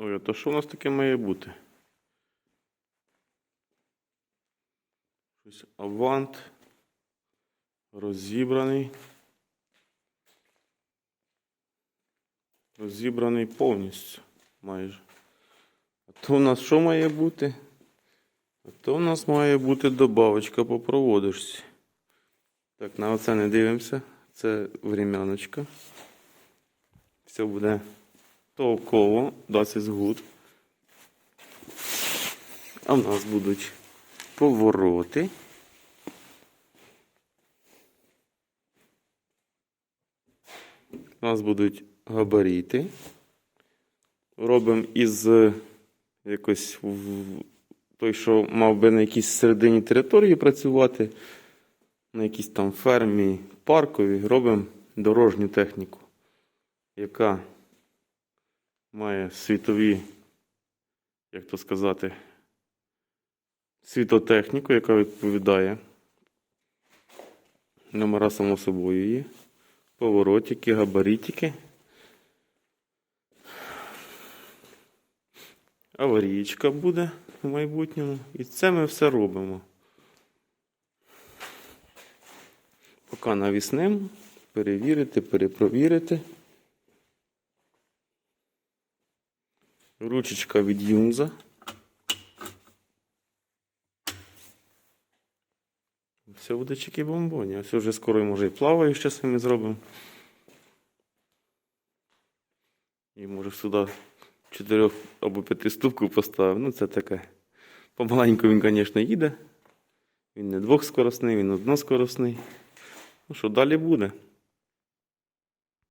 Ой, а то що у нас таке має бути? Щось авант. Розібраний. Розібраний повністю майже. А то у нас що має бути? А то у нас має бути добавочка по проводочці. Так, на оце не дивимося. Це времяночка. Все буде толково, досить good. А в нас будуть повороти. У нас будуть габаріти. Робимо із якось той, що мав би на якійсь середині території працювати, на якійсь там фермі паркові, робимо дорожню техніку, яка має світові, як то сказати, світотехніку, яка відповідає. Номера само собою є. Поворотики, габаритики. Аварійка буде в майбутньому. І це ми все робимо. Поки навісним, перевірити, перепровірити. Ручечка від Юнза. Все буде чеки бомбоні. Ось вже скоро може і плаваю ще самі зробимо. І може сюди чотирьох або п'яти ступку поставив. Ну, це таке. Помаленьку він, звісно, їде. Він не двохскоросний, він односкоросний. Ну що, далі буде.